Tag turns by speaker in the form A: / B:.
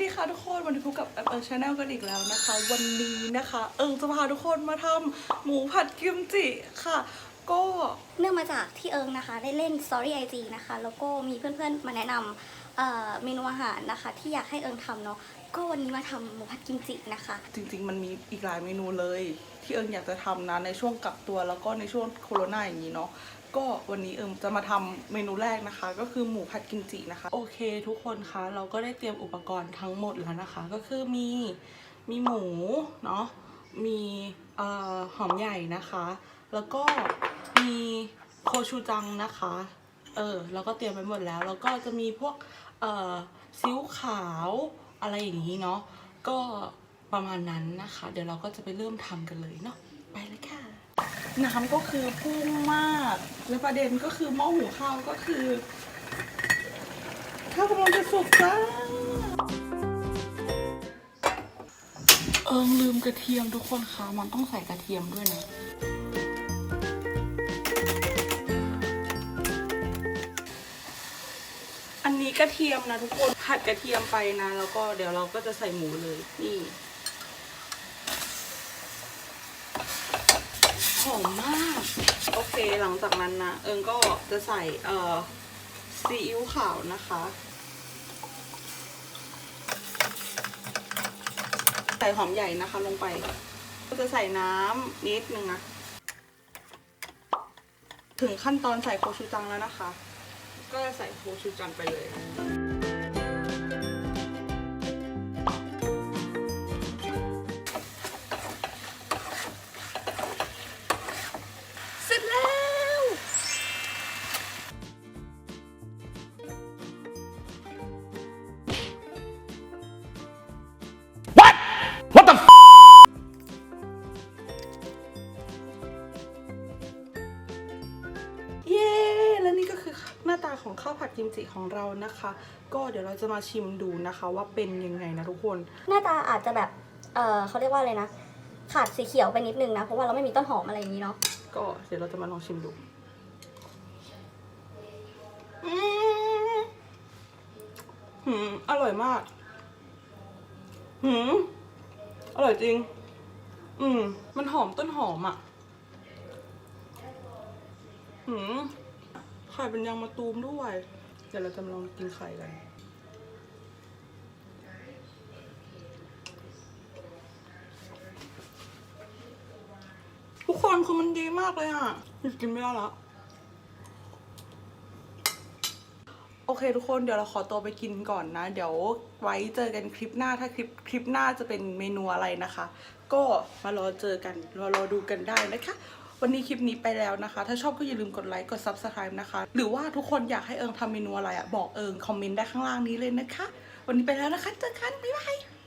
A: ดีค่ะทุกคนวันนี้พบกับแอปเปิลชาแนลกันอีกแล้วนะคะ วันนี้นะคะ เอิงจะพาทุกคนมาทำหมูผัดกิมจิค่ะ ก็
B: เนื่องมาจากที่เอิงนะคะ ได้เล่น Story IG นะคะ แล้วก็มีเพื่อนๆมาแนะนำเเมนูอาหารนะคะ ที่อยากให้เอิงทำเนาะก็วันนี้มาทำหมูผัดกิมจินะคะ
A: จริงๆ มันมีอีกหลายเมนูเลย ที่เอิงอยากจะทำนะในช่วงกักตัวแล้วก็ในช่วงโควิดอย่างนี้เนาะ ก็วันนี้เอิงจะมาทำเมนูแรกนะคะ ก็คือหมูผัดกิมจินะคะ โอเค ทุกคนคะเราก็ได้เตรียมอุปกรณ์ทั้งหมดแล้วนะคะ ก็คือมีมีหมูเนาะมีหอมใหญ่นะคะ แล้วก็มีโคชูจังนะคะเออเราก็เตรียมไปหมดแล้ว แล้วก็จะมีพวกเอ่อซีอิ๊วขาวอะไรอย่างนี้เนาะก็ประมาณนั้นนะคะ เดี๋ยวเราก็จะไปเริ่มทำกันเลยเนาะ ไปเลยค่ะ น้ำก็คือพุ่งมาก แล้วประเด็นก็คือหม้อหุงข้าวก็คือข้าวกำลังจะสุกจ้าเอิงลืมกระเทียมทุกคนคะมันต้องใส่กระเทียมด้วยนะอันนี้กระเทียมนะทุกคนผัดกระเทียมไปนะ แล้วก็เดี๋ยวเราก็จะใส่หมูเลยนี่ หอมมาก โอเคหลังจากนั้นนะเอิงก็จะใส่เอ่อซีอิ๊วขาวนะคะ ใส่หอมใหญ่นะคะลงไป ก็จะใส่น้ำนิดนึงนะ ถึงขั้นตอนใส่โคชูจังแล้วนะคะ ก็จะใส่โคชูจังไปเลย ตาของข้าวผัดกิมจิของเรานะคะ ก็เดี๋ยวเราจะมาชิมดูนะคะ ว่าเป็นยังไงนะทุกคน
B: หน้าตาอาจจะแบบ เออเขาเรียกว่าอะไรนะ ขาดสีเขียวไปนิดนึงนะ เพราะว่าเราไม่มีต้นหอมอะไรอย่างนี้เนาะ
A: ก็เดี๋ยวเราจะมาลองชิมดูอืมหืมอร่อยมากหืมอร่อยจริง อืม มันหอมต้นหอมอะหืม ไข่เป็นยางมะตูมด้วย เดี๋ยวเราจะลองกินไข่กัน ทุกคนคือมันดีมากเลยอะหยุดกินไม่ได้แล้วโอเคทุกคนเดี๋ยวเราขอตัวไปกินก่อนนะ เดี๋ยวไว้เจอกันคลิปหน้าถ้าคลิปคลิปหน้าจะเป็นเมนูอะไรนะคะ ก็มารอเจอกันรอรอดูกันได้นะคะ วันนี้คลิปนี้ไปแล้วนะคะ ถ้าชอบก็อย่าลืมกดไลค์กด subscribe นะคะ หรือว่าทุกคนอยากให้เอิงทำเมนูอะไรอะบอกเอิงคอมเมนต์ได้ข้างล่างนี้เลยนะคะ วันนี้ไปแล้วนะคะเจอกันบ๊ายบาย